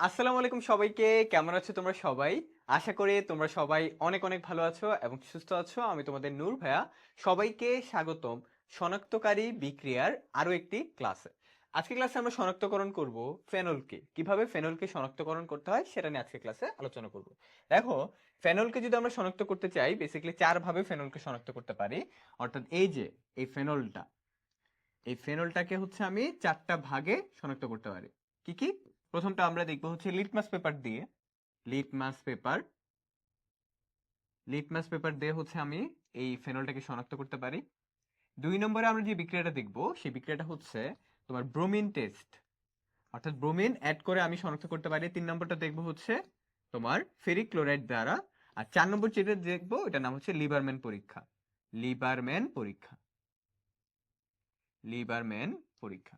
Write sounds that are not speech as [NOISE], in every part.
আসসালামু আলাইকুম সবাইকে, কেমন আছো তোমরা সবাই? আশা করি তোমরা সবাই অনেক অনেক ভালো আছো এবং সুস্থ আছো। আমি তোমাদের নূর ভাইয়া। সবাইকে স্বাগতম শনাক্তকারী বিক্রিয়ার আরও একটি ক্লাসে। আজকে ক্লাসে আমরা শনাক্তকরণ করব ফেনলকে। কীভাবে ফেনলকে শনাক্তকরণ করতে হয় সেটা নিয়ে আজকে ক্লাসে আলোচনা করব। দেখো, ফেনলকে যদি আমরা শনাক্ত করতে চাই বেসিক্যালি চার ভাবে ফেনলকে শনাক্ত করতে পারি। অর্থাৎ এই যে, এই ফেনলটা, এই ফেনলটাকে হচ্ছে আমি চারটা ভাগে শনাক্ত করতে পারি। কি কি? প্রথমটা আমরা দেখব হচ্ছে লিটমাস পেপার দিয়ে। লিটমাস পেপার লিটমাস পেপার দিয়ে হচ্ছে আমি এই ফেনলটাকে শনাক্ত করতে পারি। দুই নম্বরে আমরা যে বিক্রিয়াটা দেখব, সেই বিক্রিয়াটা হচ্ছে তোমার ব্রোমিন টেস্ট অর্থাৎ ব্রোমিন অ্যাড করে আমি শনাক্ত করতে পারি। তিন নম্বরটা দেখব হচ্ছে তোমার ফেরিক ক্লোরাইড দ্বারা। আর চার নম্বর যেটা দেখব, এটার নাম হচ্ছে লিবারম্যান পরীক্ষা। লিবারম্যান পরীক্ষা। লিবারম্যান পরীক্ষা।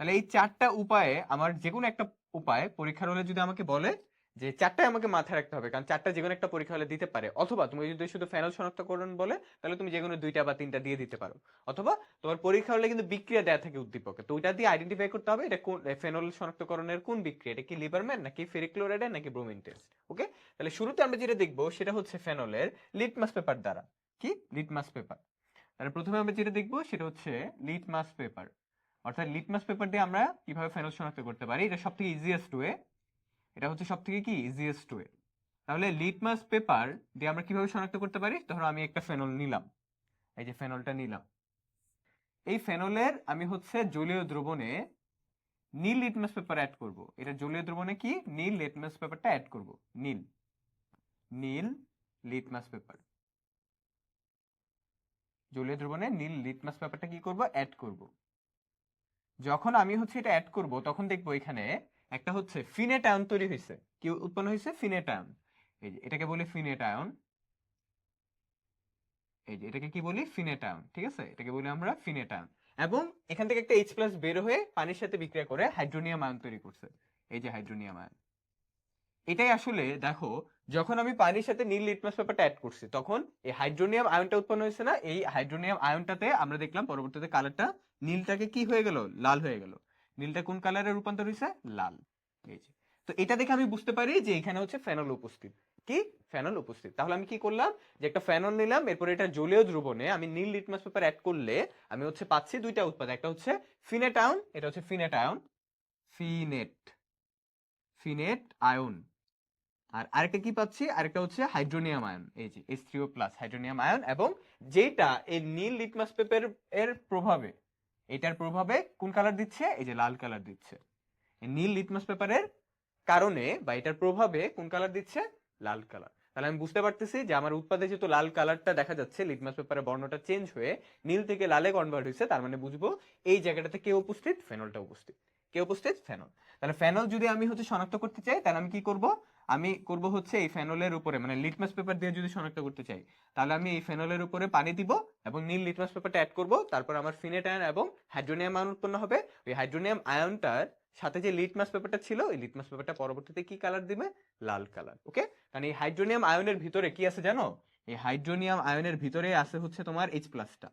তাহলে এই চারটা উপায়ে আমার যে কোনো একটা উপায় পরীক্ষার হলে যদি আমাকে বলে যে চারটায় আমাকে মাথায় রাখতে হবে, কারণ চারটা যে কোনো একটা পরীক্ষা হলে দিতে পারে, অথবা তুমি যদি শুধু ফেনল শনাক্তকরণ বলে, তাহলে তুমি যে কোনো দুইটা বা তিনটা দিয়ে দিতে পারো, অথবা তোমার পরীক্ষা হলে কিন্তু বিক্রিয়া দেয়া থাকে উদ্দীপকে, তো ওইটা দিয়ে আইডেন্টিফাই করতে হবে এটা কোন ফেনল শনাক্তকরণের কোন বিক্রিয়া, এটা কি লিভারম্যান নাকি ফেরিক্লোরাইডের নাকি ব্রোমিন টেস্ট ওকে তাহলে শুরুতে আমরা যেটা দেখব সেটা হচ্ছে ফেনলের লিটমাস পেপার দ্বারা, কি? লিটমাস পেপার তাহলে প্রথমে আমরা যেটা দেখব সেটা হচ্ছে লিটমাস পেপার অর্থাৎ লিটমাস পেপার দিয়ে আমরা কীভাবে ফেনল শনাক্ত করতে পারি, এটা সব থেকে ইজিয়েস্ট ওয়ে এটা হচ্ছে সব থেকে কি? ইজিয়েস্ট ওয়ে তাহলে লিটমাস পেপার দিয়ে আমরা কীভাবে শনাক্ত করতে পারি? ধরো আমি একটা ফেনল নিলাম, এই যে ফেনলটা নিলাম। এই ফেনলের আমি হচ্ছে জলীয় দ্রবণে নীল লিটমাস পেপার অ্যাড করব। এটা জলীয় দ্রবণে কি? নীল লিটমাস পেপারটা অ্যাড করব, নীল নীল লিটমাস পেপার জলীয় দ্রবণে নীল লিটমাস পেপারটা কি করব? অ্যাড করব। যখন আমি হচ্ছে এটা অ্যাড করব, তখন দেখব এখানে একটা হচ্ছে ফিনেটায়ন তৈরি হয়েছে কি উৎপন্ন হয়েছে ফিনেটায়ন এই যে, এটাকে বলি ফিনেটায়ন এই যে, এটাকে কি বলি? ফিনেটায়ন ঠিক আছে? এটাকে বলি আমরা ফিনেটায়ন এবং এখান থেকে একটা এইচ প্লাস বের হয়ে পানির সাথে বিক্রিয়া করে হাইড্রোনিয়াম আয়ন তৈরি করছে। এই যে হাইড্রোনিয়াম আয়ন এটাই আসলে দেখো, যখন আমি পানির সাথে নীল লিটমাস পেপারটা অ্যাড করছি, তখন এই হাইড্রোনিয়াম আয়নটা উৎপন্ন হয়েছে না, এই হাইড্রোনিয়াম আয়নটাতে আমরা দেখলাম পরবর্তীতে কালারটা নীলটাকে কি হয়ে গেল? লাল হয়ে গেল। নীলটা কোন কালারে রূপান্তর হয়েছে? লাল। এই যে। তো এটা দেখে আমি বুঝতে পারি যে এখানে হচ্ছে ফেনল উপস্থিত। কি? ফেনল উপস্থিত। তাহলে আমি কি করলাম? যে একটা ফেনল নিলাম, এরপরে এটা জলীয় দ্রবণে আমি নীল লিটমাস পেপার অ্যাড করলে আমি হচ্ছে পাচ্ছি দুইটা উৎপাদ একটা হচ্ছে ফিনেট আয়ন এটা হচ্ছে ফিনেট আয়ন ফিনেট ফিনেট আয়ন আর আরেকটা কি পাচ্ছি? আরেকটা হচ্ছে হাইড্রোনিয়াম আয়ন। এই যে S three O plus hydronium ion এবং যেটা এই নীল লিটমাস পেপার এর প্রভাবে, এটার প্রভাবে কোন কালার দিচ্ছে? এই যে লাল কালার দিচ্ছে। নীল লিটমাস পেপারের কারণে বা এটার প্রভাবে কোন কালার দিচ্ছে? লাল কালার তাহলে আমি বুঝতে পারতেছি যে আমার উৎপাদে যেহেতু লাল কালারটা দেখা যাচ্ছে, লিটমাস পেপারের বর্ণটা চেঞ্জ হয়ে নীল থেকে লালে কনভার্ট হয়েছে, তার মানে বুঝব এই জায়গাটাতে কে উপস্থিত? ফেনলটা উপস্থিত। কে উপস্থিত? ফেনল। তাহলে ফেনল যদি আমি হচ্ছে শনাক্ত করতে চাই, তাহলে আমি কি করব? আমি করব হচ্ছে এই ফেনলের উপরে মানে লিটমাস পেপার দিয়ে যদি শনাক্ত করতে চাই, তাহলে আমি এই ফেনলের উপরে পানি দিব এবং নীল লিটমাস পেপারটা অ্যাড করব। তারপর আমার ফিনেট আয়ন এবং হাইড্রোনিয়াম আয়ন উৎপন্ন হবে। ওই হাইড্রোনিয়াম আয়নটার সাথে যে লিটমাস পেপারটা ছিল, ওই লিটমাস পেপারটা পরবর্তীতে কি কালার দিবে? লাল কালার ওকে কারণ এই হাইড্রোনিয়াম আয়নের ভিতরে কি আছে জানো? এই হাইড্রোনিয়াম আয়নের ভিতরে আছে হচ্ছে তোমার এইচ প্লাসটা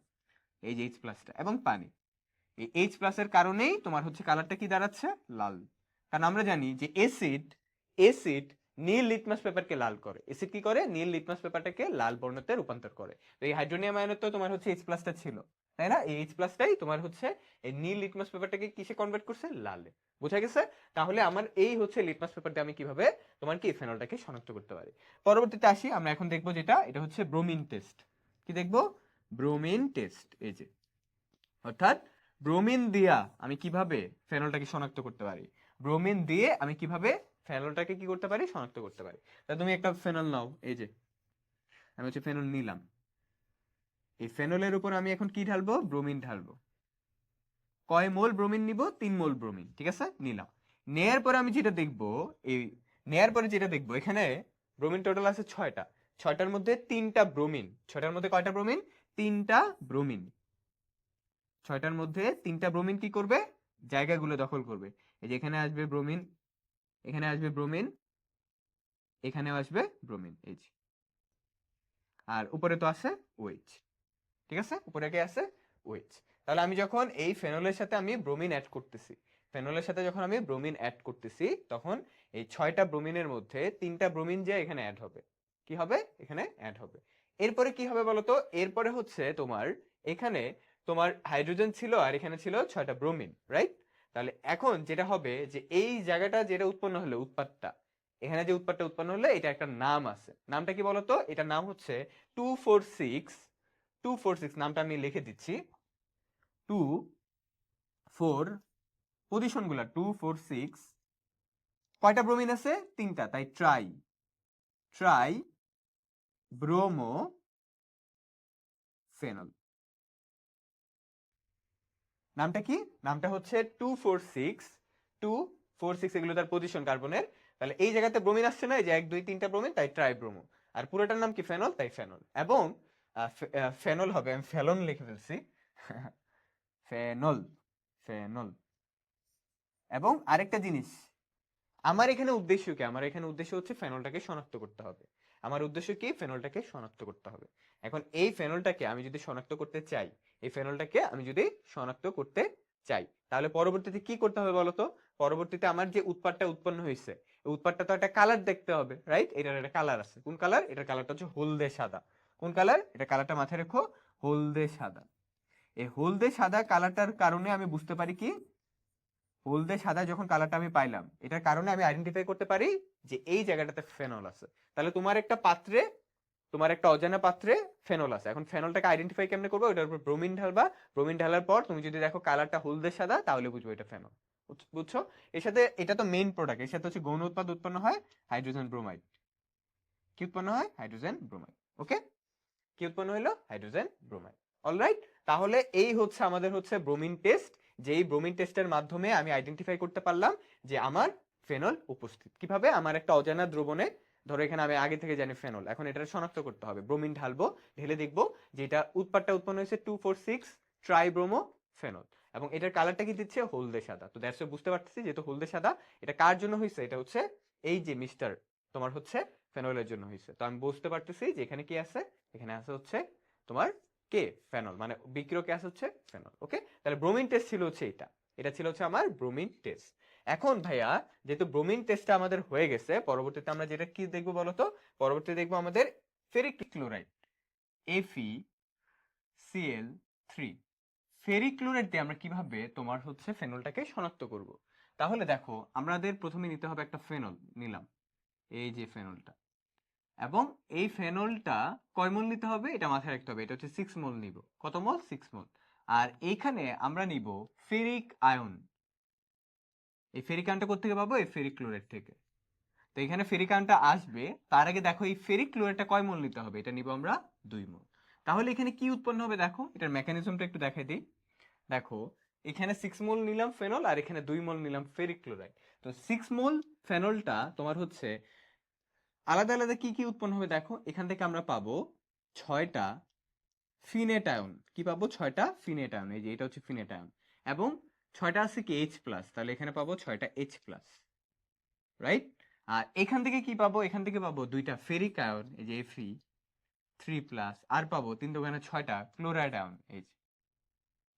এই যে এইচ প্লাসটা এবং পানি। এই এইচ প্লাসের কারণেই তোমার হচ্ছে কালারটা কি দাঁড়াচ্ছে? লাল। কারণ আমরা জানি যে এসিড এসিড নীল লিটমাস পেপারকে লাল করে। এসিড কি করে? নীল লিটমাস পেপারটাকে লাল বর্ণতে রূপান্তর করে। তো এই হাইড্রোনিয়াম আয়নের তো তোমার হচ্ছে এইচ প্লাসটা ছিল, তাই না? এই এইচ প্লাসটাই তোমার হচ্ছে এই নীল লিটমাস পেপারটাকে কিসে কনভার্ট করছে? লালে। বোঝা গেছে? তাহলে আমার এই হচ্ছে লিটমাস পেপার দিয়ে আমি কীভাবে তোমার কি ফেনলটাকে শনাক্ত করতে পারি? পরবর্তীতে আসি, আমরা এখন দেখব যেটা, এটা হচ্ছে ব্রোমিন টেস্ট কি দেখব? ব্রোমিন টেস্ট এই যে। অর্থাৎ ব্রোমিন দিয়া আমি কীভাবে ফেনলটাকে শনাক্ত করতে পারি? ব্রোমিন দিয়ে আমি কীভাবে ফেনলটাকে কি করতে পারি? শনাক্ত করতে পারি। তা তুমি একটা ফেনল নাও, এই যে। আমি হচ্ছে ফেনল নিলাম। এই ফেনলের উপর আমি এখন কি ঢালবো? ব্রোমিন ঢালবো। কয় মোল ব্রোমিন নিব? তিন মোল ব্রোমিন, ঠিক আছে? নিলাম। নেয়ার পরে আমি যেটা দেখব, এই নেয়ার পরে যেটা দেখব, এখানে ব্রোমিন টোটাল আছে ছয়টা। ছয়টার মধ্যে তিনটা ব্রোমিন। ছয়টার মধ্যে কয়টা ব্রোমিন? তিনটা ব্রোমিন। ছয়টার মধ্যে তিনটা ব্রোমিন কি করবে? জায়গাগুলো দখল করবে। এই যে এখানে আসবে ব্রোমিন এখানে আসবে ব্রোমিন এখানেও আসবে ব্রোমিন এই যে। আর উপরে তো আছে ওয়েচ ঠিক আছে? উপরে কি আছে ওয়েচ তাহলে আমি যখন এই ফেনলের সাথে আমি ব্রোমিন অ্যাড করতেছি ফেনলের সাথে যখন আমি ব্রোমিন অ্যাড করতেছি, তখন এই ছয়টা ব্রোমিনের মধ্যে তিনটা ব্রোমিন যে এখানে অ্যাড হবে, কি হবে? এখানে অ্যাড হবে। এরপরে কি হবে বলতো এরপরে হচ্ছে তোমার, এখানে তোমার হাইড্রোজেন ছিল আর এখানে ছিল ছয়টা ব্রোমিন রাইট তাহলে এখন যেটা হবে যে এই জায়গাটা যেটা উৎপন্ন হলো উৎপাদটা এখানে যে উৎপাদটা উৎপন্ন হলো, এটা একটা নাম আছে। নামটা কি বলতো? এটা নাম হচ্ছে two four six two four six নামটা আমি লিখে দিচ্ছি। টু ফোর পজিশনগুলা টু ফোর সিক্স কয়টা ব্রোমিন আছে? তিনটা, তাই ট্রাই ট্রাই ব্রোমো ফেনল নামটা কি? নামটা হচ্ছে two four six two four six এগুলো তার পজিশন কার্বনের। তাহলে এই জায়গাতে ব্রোমিন আসছে না, এই যে এক, দুই, তিনটা ব্রোমিন তাই ট্রাই ব্রোমো আর পুরোটার নাম কি? ফেনল তাই ফেনল এবং ফেনল হবে, আমি ফেলন লিখে ফেলছি। [LAUGHS] ফেনল ফেনল এবং আরেকটা জিনিস, আমার এখানে উদ্দেশ্য কি? আমার এখানে উদ্দেশ্য হচ্ছে ফেনলটাকে শনাক্ত করতে হবে। আমার উদ্দেশ্য কি? ফেনলটাকে শনাক্ত করতে হবে। এখন এই ফেনলটাকে আমি যদি শনাক্ত করতে চাই, এই ফেনলটাকে আমি যদি শনাক্ত করতে চাই, তাহলে পরবর্তীতে কি করতে হবে বলতো পরবর্তীতে আমার যে উৎপাদটা উৎপন্ন হয়েছে, এই উৎপাদটা তো একটা কালার দেখতে হবে রাইট এটার একটা কালার আছে। কোন কালার এটার কালারটা হচ্ছে হলদে সাদা। কোন কালার এটা কালারটা মাথায় রেখো, হলদে সাদা। এই হলদে সাদা কালারটার কারণে আমি বুঝতে পারি কি? হলদে সাদা যখন কালারটা আমি পাইলাম, এটার কারণে আমি আইডেন্টিফাই করতে পারি যে এই জায়গাটাতে ফেনল আছে। তাহলে তোমার একটা পাত্রে, তোমার একটা অজানা পাত্রে ফেনল আছে। এখন ফেনলটাকে আইডেন্টিফাই কেমনে করব? ওটার উপর ব্রোমিন ঢালবা। ব্রোমিন ঢালার পর তুমি যদি দেখো কালারটা হলদে সাদা, তাহলে বুঝব এটা ফেনল। বুঝছ? এর সাথে এটা তো মেইন প্রোডাক্টের সাথে হচ্ছে গৌণ উৎপাদ উৎপন্ন হয় হাইড্রোজেন ব্রোমাইড কি উৎপন্ন হয়? হাইড্রোজেন ব্রোমাইড ওকে কি উৎপন্ন হলো হাইড্রোজেন ব্রোমাইড অলরাইট তাহলে এই হচ্ছে আমাদের হচ্ছে ব্রোমিন টেস্ট যেই ব্রোমিন টেস্টের মাধ্যমে আমি আইডেন্টিফাই করতে পারলাম যে আমার ফেনল উপস্থিত। কীভাবে? আমার একটা অজানা দ্রবণে, ধরো এখানে আমি আগে থেকে জানি ফেনল এখন এটা শনাক্ত করতে হবে। ব্রোমিন ঢালবো, ঢেলে দেখব যে এটা উৎপাদটা উৎপন্ন হয়েছে two four six tribromophenol এবং এটার কালারটা কি দিচ্ছে? হলদে সাদা। তো দ্যাটস বুঝতে পারতেছি যেহেতু হলদে সাদা। এটা কার জন্য হয়েছে? এটা হচ্ছে এই যে মিস্টার তোমার হচ্ছে ফেনলের জন্য হয়েছে। তো আমি বুঝতে পারতেছি যে এখানে কি আছে? এখানে আছে হচ্ছে তোমার কে? ফেনল। মানে বিক্রিয়ক গ্যাস হচ্ছে ফেনল ওকে তাহলে ব্রোমিন টেস্ট ছিল হচ্ছে এটা। এটা ছিল হচ্ছে আমার ব্রোমিন টেস্ট এখন ভাইয়া, যেহেতু ব্রোমিন টেস্টটা আমাদের হয়ে গেছে, পরবর্তীতে আমরা যেটা কি দেখব বলতো? পরবর্তীতে দেখব আমাদের ferric chloride F E C L three ferric chloride দিয়ে আমরা কীভাবে তোমার হচ্ছে ফেনলটাকে শনাক্ত করব? তাহলে দেখো, আমাদের প্রথমে নিতে হবে একটা ফেনল, নিলাম। এই যে ফেনলটা। এবং এই ফেনলটা কয় মোল নিতে হবে? এটা মাথায় রাখতে হবে। এটা হচ্ছে সিক্স মোল নিব। কত মোল? সিক্স মোল। আর এইখানে আমরা নিব ফেরিক আয়ন এই ফেরিক আয়নটা কোথেকে পাবো? এই ফেরিক ক্লোরাইড থেকে। তো এখানে ফেরিক আয়নটা আসবে। তার আগে দেখো এই ফেরিক ক্লোরাইডটা কয় মোল নিতে হবে? এটা নিব আমরা দুই মোল। তাহলে এখানে কি উৎপন্ন হবে দেখো? এটার মেকানিজমটা একটু দেখাই দিই। দেখো, এখানে সিক্স মোল নিলাম ফেনল আর এখানে দুই মোল নিলাম ফেরিক ক্লোরাইড তো সিক্স মোল ফেনলটা তোমার হচ্ছে আলাদা আলাদা কি কি উৎপন্ন হবে? দেখো, এখান থেকে আমরা পাবো ছয়টা ফিনেটায়ন। কি পাবো? ছয়টা ফিনেট আয়ন এই যে, এটা হচ্ছে ফিনেটায়ন। এবং ছয়টা আছে কি? এইচ প্লাস তাহলে এখানে পাবো ছয়টা এইচ প্লাস রাইট আর এখান থেকে কি পাবো? এখান থেকে পাবো দুইটা ফেরিক আয়ন এই যে এফি থ্রি প্লাস আর পাবো তিন দোকানে ছয়টা ক্লোরাইড আয়ন এই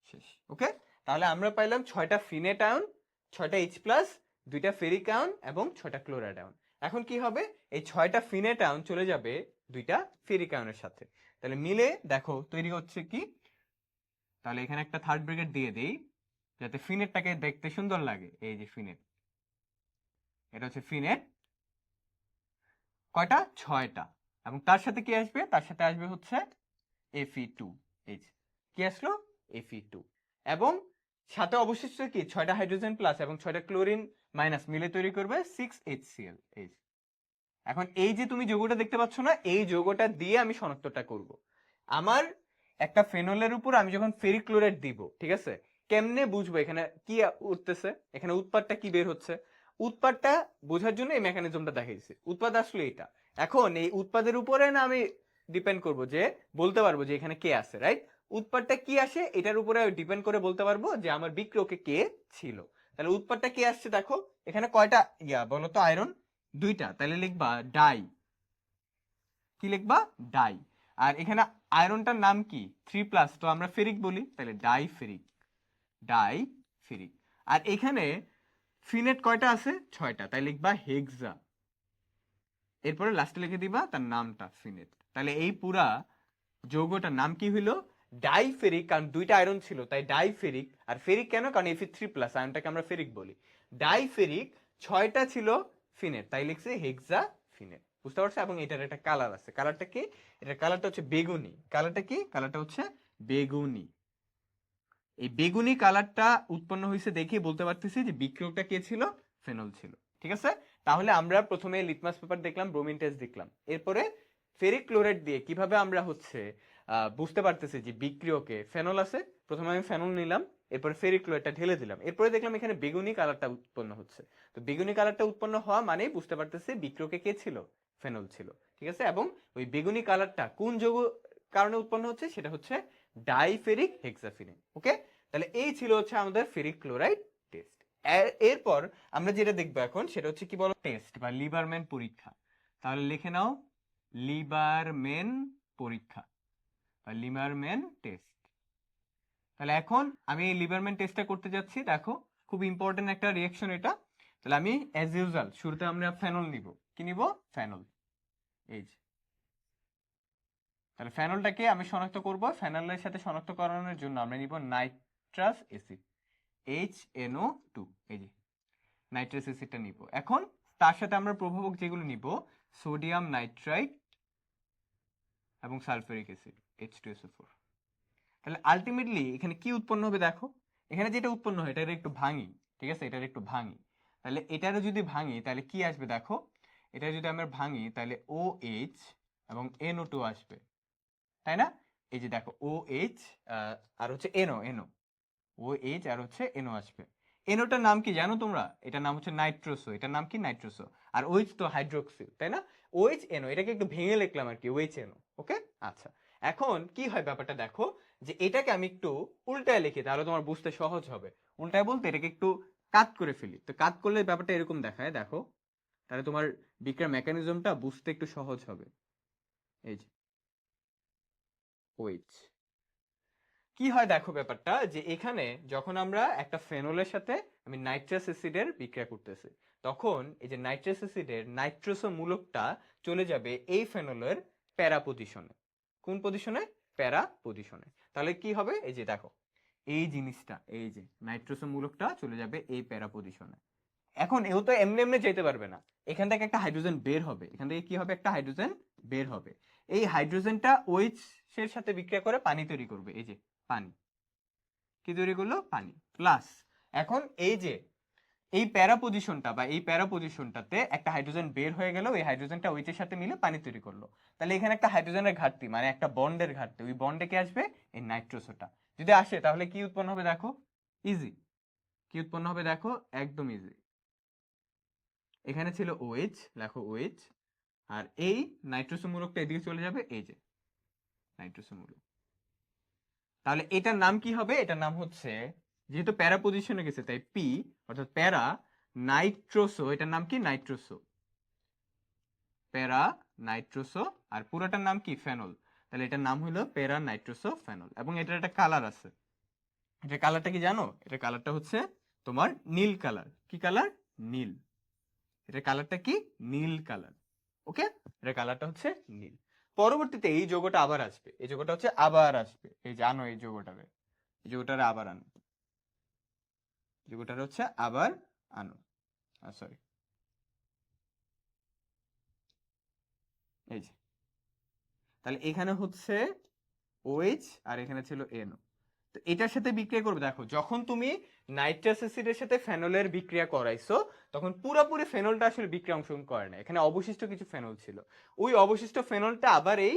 শেষ ওকে তাহলে আমরা পাইলাম ছয়টা ফিনেট আয়ন ছয়টা এইচ প্লাস দুইটা ফেরিক আয়ন এবং ছয়টা ক্লোরাইড আয়ন এখন কি হবে? এই ছয়টা ফিনেট আয়ন চলে যাবে দুইটা ফেরিক আয়নের সাথে। তাহলে মিলে দেখো তৈরি হচ্ছে কি? তাহলে এখানে একটা থার্ড ব্রিগেড দিয়ে দেই, যাতে ফিনেটটাকে দেখতে সুন্দর লাগে। এই যে ফিনেট এটা হচ্ছে ফিনেট কয়টা? ছয়টা। এবং তার সাথে কি আসবে? তার সাথে আসবে হচ্ছে এফি টু এই। কি আসলো? এফি টু এবং সাথে অবশিষ্ট কি? ছয়টা হাইড্রোজেন প্লাস এবং ছয়টা ক্লোরিন মাইনাস মিলে তৈরি করবে সিক্স এইচ সিএল এই যে। এখন এই যে তুমি যৌগটা দেখতে পাচ্ছ না, এই যৌগটা দিয়ে আমি শনাক্তটা করব। আমার একটা ফেনলের উপর আমি যখন ফেরিক ক্লোরাইড দিব, ঠিক আছে? কেমনে বুঝব এখানে কি উঠতেছে? এখানে উৎপাদটা কি বের হচ্ছে? উৎপাদটা বোঝার জন্য এই মেকানিজমটা দেখাইছি। উৎপাদ আসলে এটা। এখন এই উৎপাদের উপরে না আমি ডিপেন্ড করব যে, বলতে পারব যে এখানে কে আছে রাইট উৎপাদটা কি আসে? এটার উপরে ডিপেন্ড করে বলতে পারব যে আমার বিক্রয়কে কে ছিল। তাহলে উৎপাদটা কি আসছে দেখো, এখানে কয়টা? ইয়া, বলো তো আয়রন দুইটা। তাহলে লিখবা ডাই কি লিখবা? ডাই আর এখানে আয়রনটার নাম কি? থ্রি প্লাস তো আমরা ফেরিক বলি, তাহলে ডাই ফেরিক। Di ferric. আর এখানে ফিনেট কয়টা আছে? ছয়টা। তাই লিখবা হেক্সা এরপরে লাস্টে লিখে দিবা তার নামটা ফিনেট তাহলে এই পুরা যৌগটার নাম কি হইল? ডাইফেরিক কারণ দুইটা আয়রন ছিল, তাই ডাইফেরিক আর ফেরিক কেন? কারণ এফি থ্রি প্লাস আয়রনটাকে আমরা ফেরিক বলি। ডাইফেরিক ছয়টা ছিল ফিনেট তাই লিখছে হেক্সা ফিনেট বুঝতে পারছ? এবং এটার একটা কালার আছে। কালারটা কি? এটার কালারটা হচ্ছে বেগুনি। কালারটা কি? কালারটা হচ্ছে বেগুনি। এই বেগুনি কালারটা উৎপন্ন হয়েছে দেখে বলতে পারতেছি যে বিক্রিয়কটা কে ছিল? ফেনল ছিল। ঠিক আছে? তাহলে আমরা প্রথমে লিটমাস পেপার দেখলাম ব্রোমিন টেস্ট দেখলাম। এরপরে ফেরিক ক্লোরাইড দিয়ে কীভাবে আমরা হচ্ছে বুঝতে পারতেছি যে বিক্রিয়কে ফেনল আছে, প্রথমে আমি ফেনল নিলাম, এরপরে ফেরিক ক্লোরাইডটা ঢেলে দিলাম। এরপরে দেখলাম এখানে বেগুনি কালারটা উৎপন্ন হচ্ছে। তো বেগুনি কালারটা উৎপন্ন হওয়া মানেই বুঝতে পারতেছি বিক্রিয়কে কে ছিল? ফেনল ছিল, ঠিক আছে? এবং ওই বেগুনি কালারটা কোন যৌগ কারণে উৎপন্ন হচ্ছে? সেটা হচ্ছে ডাইফেরিক হেক্সাফিনে, ওকে? তাহলে এই ছিল হচ্ছে আমাদের ফেরিক ক্লোরাইড টেস্ট এরপর আমরা যেটা দেখব এখন, সেটা হচ্ছে কি বলো? টেস্ট বা লিবারম্যান পরীক্ষা। তাহলে লিখে নাও লিবারমেন পরীক্ষা। বা লিবারম্যান টেস্ট তাহলে এখন আমি এই লিবারম্যান টেস্টটা করতে যাচ্ছি, দেখো, খুব ইম্পর্টেন্ট একটা রিয়াকশন এটা। তাহলে আমি অ্যাজ ইউজুয়াল শুরুতে আমরা ফেনল নিব। কি নিব? ফেনল এই যে। তাহলে ফেনলটাকে আমি শনাক্ত করব। ফেনলের সাথে শনাক্ত করানোর জন্য আমরা নিব nitrous acid H NO two এই যে। নাইট্রাস অ্যাসিডটা নিব। এখন তার সাথে আমরা প্রভাবক যেগুলো নিব সোডিয়াম নাইট্রাইট এবং sulphuric acid H two SO four তাহলে আলটিমেটলি এখানে কি উৎপন্ন হবে দেখো? এখানে যেটা উৎপন্ন হয়, এটার একটু ভাঙি, ঠিক আছে? এটার একটু ভাঙি। তাহলে এটারও যদি ভাঙি, তাহলে কি আসবে দেখো? এটা যদি আমরা ভাঙি, তাহলে ও এইচ এবং এনও টু আসবে। তাই না? এই যে দেখো ও এইচ আর হচ্ছে এনও এনও ও এইচ আর হচ্ছে এনও আসবে। এনোটার নাম কি জানো তোমরা? এটার নাম হচ্ছে নাইট্রোসো এটার নাম কি? নাইট্রোসো আর ওইচ তো হাইড্রোক্সিল তাই না? ওইচ এনো এটাকে একটু ভেঙে লিখলাম আর কি ওইচ এনো ওকে আচ্ছা। এখন কি হয় ব্যাপারটা দেখো, যে এটাকে আমি একটু উল্টায় লিখি, তাহলে তোমার বুঝতে সহজ হবে। উল্টায় বলতে এটাকে একটু কাট করে ফেলি। তো কাট করলে ব্যাপারটা এরকম দেখায়, দেখো। তাহলে তোমার বিক্রিয়ার মেকানিজমটা বুঝতে একটু সহজ হবে। এই যে। ওইচ কি হয় দেখো ব্যাপারটা, যে এখানে যখন আমরা একটা ফেনলের সাথে আমি নাইট্রাস অ্যাসিডের বিক্রিয়া করতেছি, তখন এই যে নাইট্রাস অ্যাসিডের নাইট্রোসো মূলকটা চলে যাবে এই ফেনলের প্যারা পজিশনে কোন পজিশনে প্যারা পজিশনে তাহলে কি হবে? এই যে দেখো, এই জিনিসটা, এই যে নাইট্রোসো মূলকটা চলে যাবে এই প্যারা পজিশনে এখন এও তো এমনি এমনি যেতে পারবে না। এখান থেকে একটা হাইড্রোজেন বের হবে। এখান থেকে কি হবে? একটা হাইড্রোজেন বের হবে। এই হাইড্রোজেনটা ওইচ এর সাথে বিক্রিয়া করে পানি তৈরি করবে। এই যে পানি। কি তৈরি করল? পানি। প্লাস এখন এই যে এই প্যারা পজিশনটা বা এই প্যারা পজিশনটাতে একটা হাইড্রোজেন বের হয়ে গেল, এই হাইড্রোজেনটা ওইচের সাথে মিলে পানি তৈরি করল। তাহলে এখানে একটা হাইড্রোজেনের ঘাটতি মানে একটা বন্ডের ঘাটতি। ওই বন্ডে কি আসবে? এই নাইট্রোসোটা। যদি আসে, তাহলে কি উৎপন্ন হবে দেখো? ইজি কি উৎপন্ন হবে দেখো? একদম ইজি এখানে ছিল ওএইচ লেখো ওএইচ আর এই নাইট্রোসো মূলকটা এদিকে চলে যাবে, এই যে নাইট্রোসো মূলক তাহলে এটার নাম কি হবে? এটার নাম হচ্ছে যেহেতু প্যারা পজিশনে গেছে, তাই পি অর্থাৎ প্যারা নাইট্রোসো এটার নাম কি? নাইট্রোসো প্যারা নাইট্রোসো আর পুরোটার নাম কি? ফেনল তাহলে এটার নাম হলো প্যারা নাইট্রোসো ফেনল এবং এটার একটা কালার আছে। এটা কালারটা কি জানো? এটা কালারটা হচ্ছে তোমার নীল কালার কি কালার নীল। এটার কালারটা কি? নীল কালার ওকে এটার কালারটা হচ্ছে নীল। পরবর্তীতে এই যোগটা আবার আসবে। এই যোগটা হচ্ছে আবার আসবে। এই জানো এই যোগটাকে এই যোগটারে আবার আনো। যোগটার হচ্ছে আবার আনো। সরি এই যে। তাহলে এখানে হচ্ছে ওএইচ আর এখানে ছিল এনও তো এটার সাথে বিক্রিয়া করবে, দেখো, যখন তুমি নাইট্রাস অ্যাসিডের সাথে ফেনলের বিক্রিয়া করাইছো, তখন পুরোপুরি ফেনলটা আসলে বিক্রিয়া অংশগ্রহণ করে না। এখানে অবশিষ্ট কিছু ফেনল ছিল। ওই অবশিষ্ট ফেনলটা আবার এই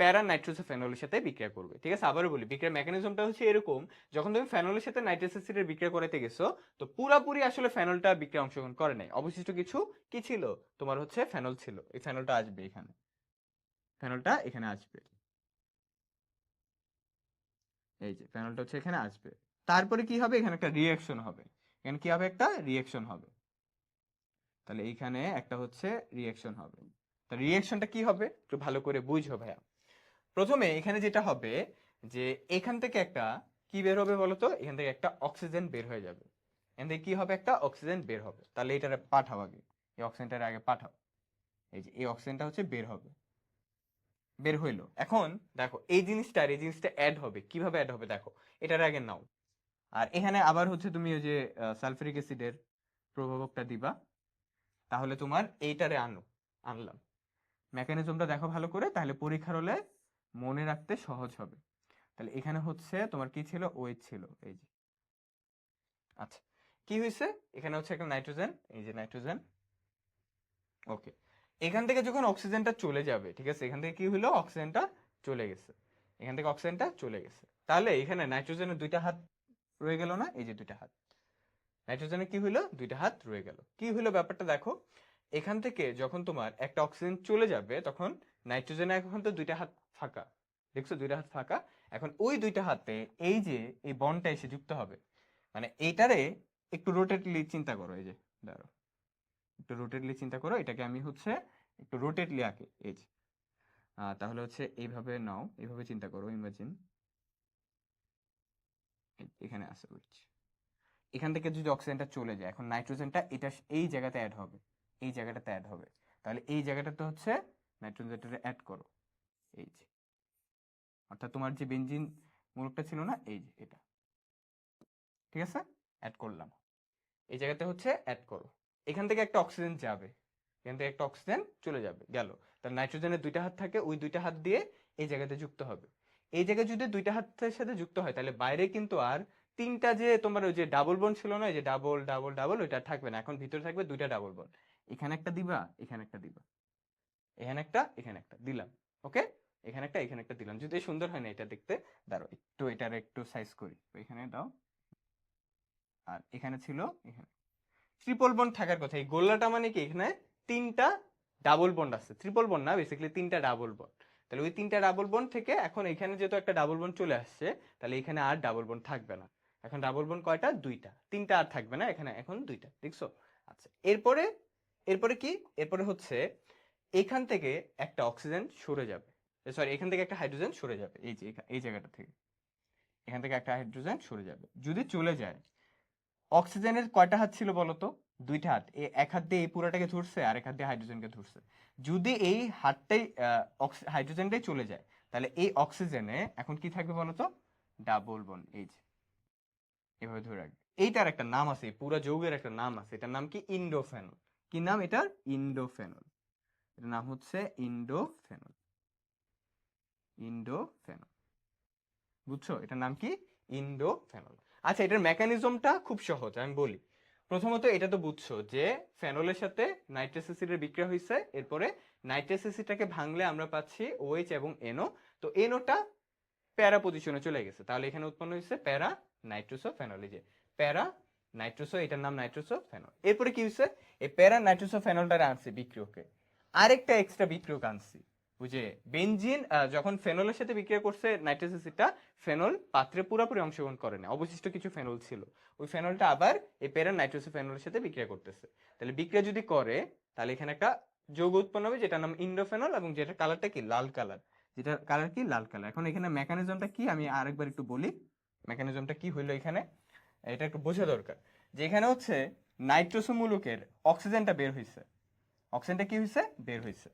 প্যারা নাইট্রোসো ফেনলের সাথে বিক্রিয়া করবে। ঠিক আছে? আবারও বলি, বিক্রিয়ার মেকানিজমটা হচ্ছে এরকম, যখন তুমি ফেনলের সাথে নাইট্রাস অ্যাসিডের বিক্রিয়া করাতে গেছো, তো পুরাপুরি আসলে ফেনলটা বিক্রিয়া অংশগ্রহণ করে নাই। অবশিষ্ট কিছু কি ছিল? তোমার হচ্ছে ফেনল ছিল। এই ফেনলটা আসবে এখানে। ফেনলটা এখানে আসবে। এই যে ফেনলটা হচ্ছে এখানে আসবে। তারপরে কি হবে? এখানে একটা রিয়াকশন হবে। এখানে কি হবে? একটা রিয়াকশন হবে। তাহলে এইখানে একটা হচ্ছে রিয়াকশন হবে। তা রিয়াকশনটা কি হবে? একটু ভালো করে বুঝো ভাইয়া। প্রথমে এখানে যেটা হবে যে এখান থেকে একটা কি বের হবে বলতো? এখান থেকে একটা অক্সিজেন বের হয়ে যাবে। এখান থেকে কি হবে? একটা অক্সিজেন বের হবে। তাহলে এটারে পাঠাও আগে। এই অক্সিজেনটার আগে পাঠাও। এই যে, এই অক্সিজেনটা হচ্ছে বের হবে। বের হইল। এখন দেখো, এই জিনিসটা আর এই জিনিসটা অ্যাড হবে। কীভাবে অ্যাড হবে দেখো? এটার আগে নাও। আর এখানে আবার হচ্ছে তুমি ওই যে সালফারিক অ্যাসিডের প্রভাবকটা দিবা। তাহলে তোমার এইটারে আনো, আনলাম। মেকানিজমটা দেখো ভালো করে। তাহলে পরীক্ষার হলে মনে রাখতে সহজ হবে। তাহলে এখানে হচ্ছে তোমার কি ছিল? ওয়েট ছিল। এই যে। আচ্ছা। কি হয়েছে? এখানে হচ্ছে একটা নাইট্রোজেন। এই যে নাইট্রোজেন। ওকে এখান থেকে যখন অক্সিজেনটা চলে যাবে, ঠিক আছে? এখান থেকে কি হলো? অক্সিজেনটা চলে গেছে। এখান থেকে অক্সিজেনটা চলে গেছে। তাহলে এখানে নাইট্রোজেনের দুইটা হাত রয়ে গেল না? এই যে দুইটা হাত। নাইট্রোজেনের কি হলো? দুইটা হাত রয়ে গেল। কি হলো ব্যাপারটা? দেখো, এখান থেকে যখন তোমার একটা অক্সিজেন চলে যাবে, তখন নাইট্রোজেনের এখন তো দুইটা হাত ফাঁকা। দেখছ দুইটা হাত ফাঁকা? এখন ওই দুইটা হাতে এই যে এই বনটা এসে যুক্ত হবে মানে এইটারে একটু রোটেটলি চিন্তা করো, এই যে দাঁড়ো একটু রোটেটলি চিন্তা করো, এটাকে আমি হচ্ছে একটু রোটেটলি আঁকি, এই যে। তাহলে হচ্ছে এইভাবে নাও, এইভাবে চিন্তা করো ইমাজিন এখানে আছে উইচ এখান থেকে যদি অক্সিজেনটা চলে যায়, এখন নাইট্রোজেনটা এটা এই জায়গাতে অ্যাড হবে, এই জায়গাটাতে অ্যাড হবে। তাহলে এই জায়গাটাতে হচ্ছে নাইট্রোজেনটা অ্যাড করো, এই যে। অর্থাৎ তোমার যে বেঞ্জিন মূলকটা ছিল না, এই যে এটা। ঠিক আছে? অ্যাড করলাম। এই জায়গাতে হচ্ছে অ্যাড করো। এখান থেকে একটা অক্সিজেন যাবে। এখান থেকে একটা অক্সিজেন চলে যাবে, গেল। তাহলে নাইট্রোজেনের দুইটা হাত থাকে, ওই দুইটা হাত দিয়ে এই জায়গাতে যুক্ত হবে। এই জায়গায় যদি দুইটা হাতের সাথে যুক্ত হয়, তাহলে বাইরে কিন্তু আর তিনটা যে তোমার ওই যে ডাবল বন ছিল না যে ডাবল ডাবল ডাবল ওইটা থাকবে না। এখন ভিতরে থাকবে দুইটা ডাবল বন এখানে একটা দিবা, এখানে একটা দিবা। এখানে একটা এখানে একটা। দিলাম। ওকে এখানে একটা এখানে একটা দিলাম। যদি সুন্দর হয় না এটা দেখতে দাঁড়ো একটু এটার একটু সাইজ করি। এখানে দাও। আর এখানে ছিল, এখানে। ট্রিপল বন্ড থাকার কথা, এই গোল্লাটা মানে কি? এখানে তিনটা ডাবল বন্ড আছে। ট্রিপল বন্ড না বেসিক্যালি তিনটা ডাবল বন্ড তাহলে ওই তিনটা ডাবল বন্ড থেকে এখন এখানে যেহেতু একটা ডাবল বন্ড চলে আসছে, তাহলে এখানে আর ডাবল বন্ড থাকবে না। এখন ডাবল বন্ড কয়টা? দুইটা। তিনটা আর থাকবে না, এখানে এখন দুইটা, দেখছ? আচ্ছা এরপরে এরপরে কি? এরপরে হচ্ছে, এখান থেকে একটা অক্সিজেন সরে যাবে। সরি এখান থেকে একটা হাইড্রোজেন সরে যাবে। এই যে এই জায়গাটা থেকে। এখান থেকে একটা হাইড্রোজেন সরে যাবে। যদি চলে যায় অক্সিজেনের কয়টা হাত ছিল বলতো? দুইটা হাত। এক হাত দিয়ে এই পুরাটাকে ধরছে আর এক হাত দিয়ে হাইড্রোজেনকে ধরছে। যদি এই হাতটাই হাইড্রোজেনটাই চলে যায়, তাহলে এই অক্সিজেনে এখন কি থাকবে বলতো? ডাবল বন এই যে। এভাবে ধরে রাখবে। এইটার একটা নাম আছে পুরো যৌগের একটা নাম আছে। এটার নাম কি? ইন্ডোফেনল। কি নাম? এটার? ইন্ডোফেনল। এটার নাম হচ্ছে ইন্ডোফেনল। ইন্ডোফেনল বুঝছ? এটার নাম কি? ইন্ডোফেনল আচ্ছা এটার মেকানিজমটা খুব সহজ, আমি বলি। প্রথমত, এটা তো বুঝছ যে ফেনলের সাথে নাইট্রাস অ্যাসিডের বিক্রিয়া হয়েছে এরপরে নাইট্রাস অ্যাসিডটাকে ভাঙলে আমরা পাচ্ছি ওএইচ এবং এনও তো এনওটা প্যারা পজিশনে চলে গেছে। তাহলে এখানে উৎপন্ন হয়েছে প্যারা নাইট্রোসো ফেনল এই যে প্যারা নাইট্রোসো, এটার নাম নাইট্রোসো ফেনল এরপরে কি হয়েছে এই প্যারা নাইট্রোসো ফেনলটারে আনছে বিক্রিয়কে। আরেকটা এক্সট্রা বিক্রিয়ক আনছি। বুঝে বেনজিন আহ, যখন ফেনলের সাথে বিক্রিয়া করছে নাইট্রাস ফেনল পাত্রে পুরোপুরি অংশগ্রহণ করে না অবশিষ্ট কিছু ফেনল ছিল। ওই ফেনলটা আবার এই পেরা নাইট্রোসো ফেনলের সাথে বিক্রিয়া করতেছে। তাহলে বিক্রিয়া যদি করে তাহলে এখানে একটা যৌগ উৎপন্ন হবে যেটার নাম ইন্ডোফেনল এবং যেটার কালারটা কি? লাল কালার যেটার কালার কি? লাল কালার এখন এখানে মেকানিজমটা কি? আমি আরেকবার একটু বলি। মেকানিজমটা কি হইল এখানে? এটা একটু বোঝা দরকার। যে এখানে হচ্ছে নাইট্রোসোমূলকের অক্সিজেনটা বের হয়েছে অক্সিজেনটা কি হয়েছে বের হয়েছে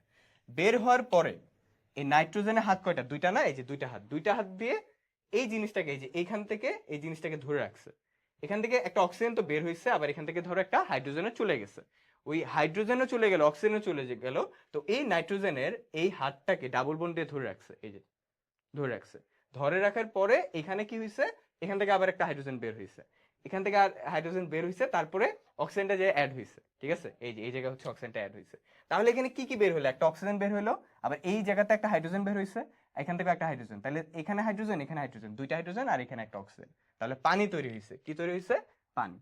বের হওয়ার পরে এই নাইট্রোজেনের হাত কয়টা? দুইটা না? এই যে দুইটা হাত। দুইটা হাত দিয়ে এই জিনিসটাকে, এই যে এইখান থেকে এই জিনিসটাকে ধরে রাখছে। এখান থেকে একটা অক্সিজেন তো বের হয়েছে আবার এখান থেকে ধরো একটা হাইড্রোজেনও চলে গেছে। ওই হাইড্রোজেনও চলে গেল, অক্সিজেনও চলে গেল, তো এই নাইট্রোজেনের এই হাতটাকে ডাবল বন্ড দিয়ে ধরে রাখছে, এই যে ধরে রাখছে। ধরে রাখার পরে এখানে কি হয়েছে এখান থেকে আবার একটা হাইড্রোজেন বের হয়েছে এখান থেকে আর হাইড্রোজেন বের হয়েছে তারপরে অক্সিজেনটা যে অ্যাড হয়েছে ঠিক আছে? এই যে, এই জায়গায় হচ্ছে অক্সিজেনটা অ্যাড হয়েছে তাহলে এখানে কি কি বের হলো? একটা অক্সিজেন বের হলো, আবার এই জায়গাতে একটা হাইড্রোজেন বের হয়েছে এখান থেকে একটা হাইড্রোজেন তাহলে এখানে হাইড্রোজেন এখানে হাইড্রোজেন দুইটা হাইড্রোজেন আর এখানে একটা অক্সিজেন তাহলে পানি তৈরি হয়েছে কি তৈরি হয়েছে পানি।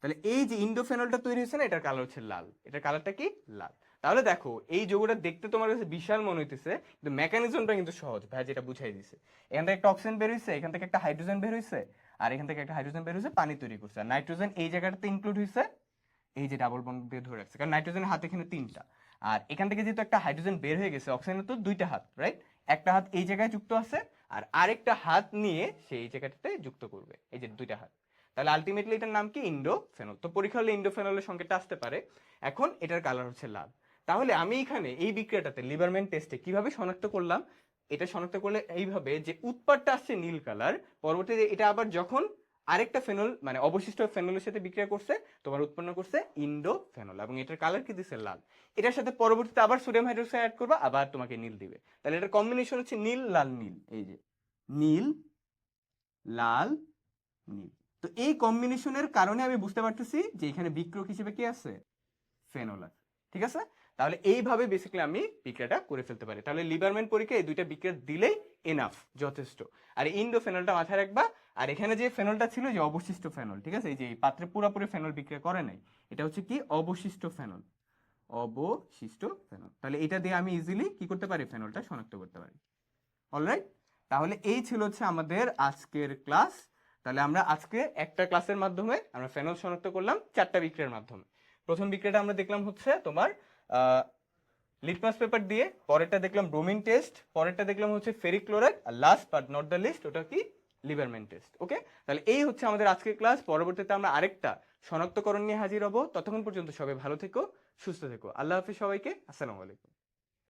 তাহলে এই যে ইন্ডোফেনলটা তৈরি হয়েছে না, এটার কালার হচ্ছে লাল। এটার কালারটা কি? লাল। তাহলে দেখো, এই যৌগটা দেখতে তোমার কাছে বিশাল মনে হইতেছে, কিন্তু মেকানিজমটা কিন্তু সহজ, ভাই, যেটা বুঝাই দিছে। এখান থেকে একটা অক্সিজেন বের হয়েছে এখান থেকে একটা হাইড্রোজেন বের হয়েছে আর এখান থেকে একটা হাইড্রোজেন বের হয়েছে, পানি তৈরি করছে। আর নাইট্রোজেন এই জায়গাটাতে ইনক্লুড হয়েছে, এই যে ডাবল বন্ড দিয়ে ধরে রাখছে। কারণ নাইট্রোজেনের হাত এখানে তিনটা। আর এখান থেকে যেহেতু একটা হাইড্রোজেন বের হয়ে গেছে অক্সিজেনের তো দুইটা হাত রাইট একটা হাত এই জায়গায় যুক্ত আছে, আর আরেকটা হাত নিয়ে সে এই জায়গাটাতে যুক্ত করবে, এই যে দুইটা হাত। তাহলে আলটিমেটলি এটার নাম কি? ইন্ডোফেনল তো পরীক্ষা হলে ইন্ডোফেনলের সংকেতটা আসতে পারে। এখন এটার কালার হচ্ছে লাল। তাহলে আমি এখানে এই বিক্রিয়াটাতে লিভারম্যান টেস্টে কীভাবে শনাক্ত করলাম? এটা শনাক্ত করলে এইভাবে যে উৎপাদটা আসছে নীল কালার, পরবর্তীতে এটা আবার যখন আরেকটা ফেনল মানে অবশিষ্ট ফেনলের সাথে বিক্রিয়া করছে, তোমার উৎপন্ন করছে ইন্ডোফেনল এবং এটার কালার কি দিছে লাল। এটার সাথে পরবর্তীতে আবার সোডিয়াম হাইড্রোক্সাইড অ্যাড করবা, আবার তোমাকে নীল দিবে। তাহলে এটার কম্বিনেশন হচ্ছে নীল, লাল, নীল। এই যে নীল, লাল, নীল। তো এই কম্বিনেশনের কারণে আমি বুঝতে পারতেছি যে এখানে বিক্রয়ক হিসেবে কি আছে? ফেনল আছে। ঠিক আছে? তাহলে এইভাবে বেসিক্যালি আমি বিক্রিয়াটা করে ফেলতে পারি। তাহলে লিবারম্যান পরীক্ষা এই দুইটা বিক্রিয়া দিলেই এনাফ যথেষ্ট। আর ইন্ডো ফেনলটা মাথায় রাখবা, আর এখানে যে ফেনলটা ছিল যে অবশিষ্ট ফেনল ঠিক আছে? এই যে পাত্রে পুরোপুরি ফেনল বিক্রিয়া করে নাই, এটা হচ্ছে কি? অবশিষ্ট ফেনল অবশিষ্ট ফেনল তাহলে এটা দিয়ে আমি ইজিলি কি করতে পারি? ফেনলটা শনাক্ত করতে পারি। অলরাইট তাহলে এই ছিল হচ্ছে আমাদের আজকের ক্লাস তাহলে আমরা আজকে একটা ক্লাসের মাধ্যমে আমরা ফেনল শনাক্ত করলাম, চারটা বিক্রিয়ার মাধ্যমে। প্রথম বিক্রিয়াটা আমরা দেখলাম হচ্ছে তোমার লিটমাস পেপার দিয়ে, পরেরটা দেখলাম ব্রোমিন টেস্ট পরেরটা দেখলাম হচ্ছে ferric chloride R last but not the least ওটা কি? লিভারম্যান টেস্ট ওকে তাহলে এই হচ্ছে আমাদের আজকের ক্লাস পরবর্তীতে আমরা আরেকটা শনাক্তকরণ নিয়ে হাজির হব। ততক্ষণ পর্যন্ত সবাই ভালো থেকো, সুস্থ থেকো। আল্লাহ হাফিজ সবাইকে, আসসালামু আলাইকুম।